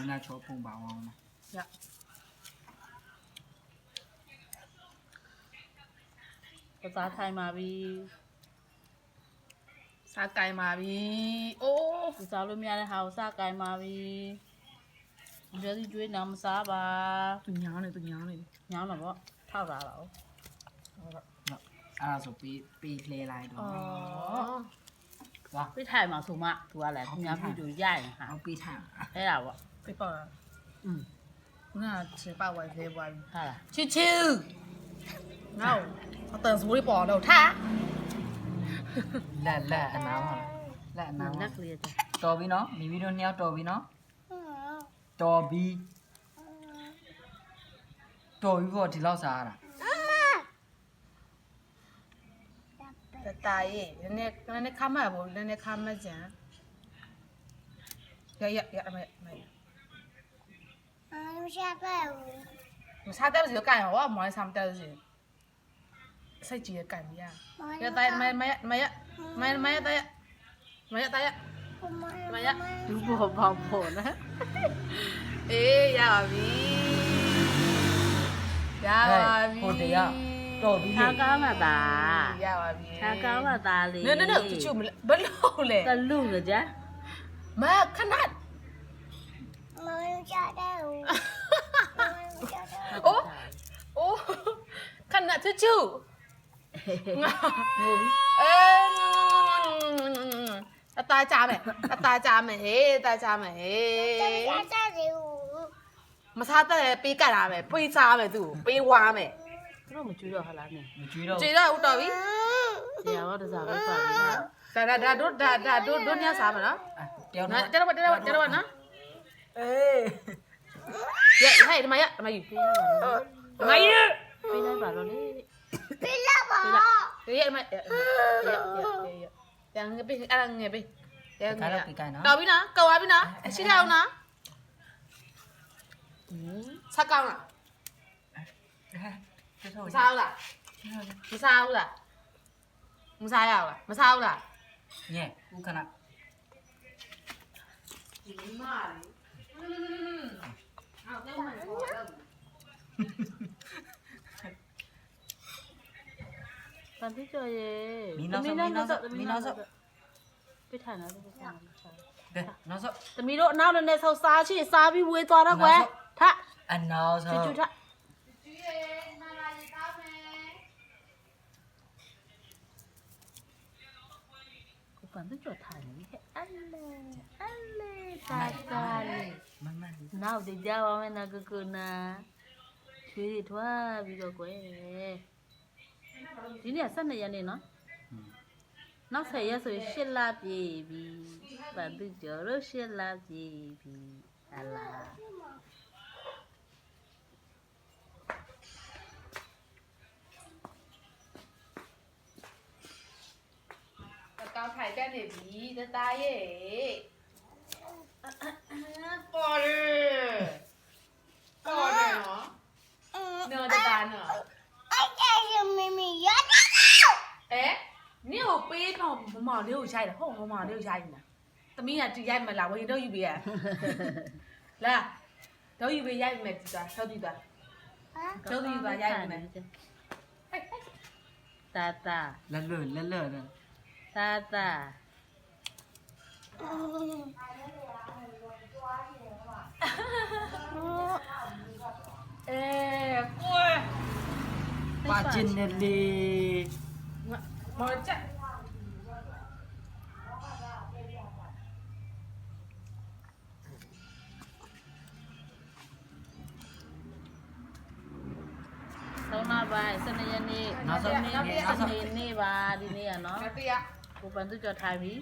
မင်းလာချောပုံပါအောင်မှာရပစားထိုင်ပါပြီစားကြိုင်ပါပြီအိုးပစားလို့မရတဲ့ဟာကိုစားကြိုင်ပါပြီကြွေးစီကြွေးနာမစားပါသူညောင်းနေသူညောင်းနေညောင်းတော့ဗောထောက်တာလားဟုတ်တော့အဲ့ဒါဆိုပေးပေးလဲလိုက်တော့ဩပေးထိုင်မှာဆိုမှသူကလည်းခင်ဗျားပြည်သူရရင်ဟာပေးထိုင်အဲ့ဒါဗော 飞豹了。嗯，那ล่า谁玩？他了。啾啾。然后他等手里抱了他。来来，拿嘛，来拿嘛。ต่อบีเนาะมีวิดีโอเนี้ตัวบีเนาะตัวบีต่อบีก็ที่เราสาระแต่ตายเนี่ยเนี่ยข้ามมาบ่เนี่ยข้ามมาจ้ะอย่าอย่าอย่าไม่ไม่ ဆမ်တဲ့စီစိတ်ကြီးကြိုင်မရရတိုင်းမမမရမမရတဲ့မရတဲ့妈呀လူပေါ်ပေါက်ပေါ်နော်အေးရပါပြီရပါပြီဟိုတရတော်ပြီခါလေကားမှသာရပါပြီခါကားမှသာလေနော်နော်နော်ချူမဘလို့လဲတလူငကြမခဏ ချူချူငါငိုပြီအဲအသားကြမယ်အသားကြမယ်ဟေးအသားကြမယ်ဟေးစားစားစီဦးမစားတတ်လည်းပေးကတ်လာမယ်ပေးစားမယ်သူ့ကိုပေးဝါမယ်သူတို့မကြွေးတော့ဟလားနင်မကြွေးတော့ကျေတော့ဦးတော်ပြီတရားတော့တစားပဲပါပြီဒါဒါဒါတို့ဒါဒါတို့တို့ညစားမယ်နော်တယောက်နော်တယောက်တယောက်တယောက်နော်အေးရဟဲ့ဒီမရဒီမယူဒီမယူ ပေးလိုက်ပါတော့လေပေးလိုက်ပါပေးလိုက်ပေးရမရရရရငါပေးအရငါပေးရငါတော့ပြီနော်ကောက်သွားပြီနော်အရှိထောင်နော်ဆက်ကောင်းလားမစားဘူးလားမစားဘူးလားမစားရဘူးလားမစားဘူးလားညက်ဘူးခဏဒီမားလေးဟုတ်တယ်မဟုတ်ဘူး တန်တိကျော်ရေမီနောက်ဆောမီနောက်ဆောမီနောက်ဆောပြထိုင်တော့ပြထိုင်ကဲနောက်ဆောသမီးတို့အနောက်နဲ့ဆောစားချင်စားပြီးဝေးသွားတော့ကွယ်ထအနောက်ဆောချူချူထကျွေးရမလာရကောင်းမယ်ကိုပန်တိကျော်ထိုင်နေဟဲ့အလေအလေတာတာလေမမနောက်တကြပါမယ်နော်ကကုနာချွေးထွားပြီးတော့ကွယ် ဒီနေ့12ရက်နေ့နော်နောက်10ရက်ဆိုရင်10လပြည့်ပြီပန်တိကျော်တို့10လပြည့်ပြီဟလာတကောင်းထိုင်တက်နေပြီတသားရဲ့ ပေးတော့မမလေးကိုရိုက်တယ်ဟုတ်မမလေးကိုရိုက်နေတာသမီးကတူရိုက်မလားဝင်တော့ယူပေးရလာတော့ယူပေးရိုက်မယ်တူတာဆောက်တူတာ啊，ကျောင်းသူယူပါရိုက်မယ်တာတာလက်လွတ်လက်လွတ်နော်တာတာအဲကိုယ်ပါကျင်နေလေမော်ချက်သုံး နာပိုင်း12ရက်နေ့နောက်ဆုံးနေ့နောက်နေ့နေ့နောက်ဆုံးနေ့နေ့ပါဒီနေ့ရနော်ငါတရားကိုပန်သူကျော်ထိုင်ပြီ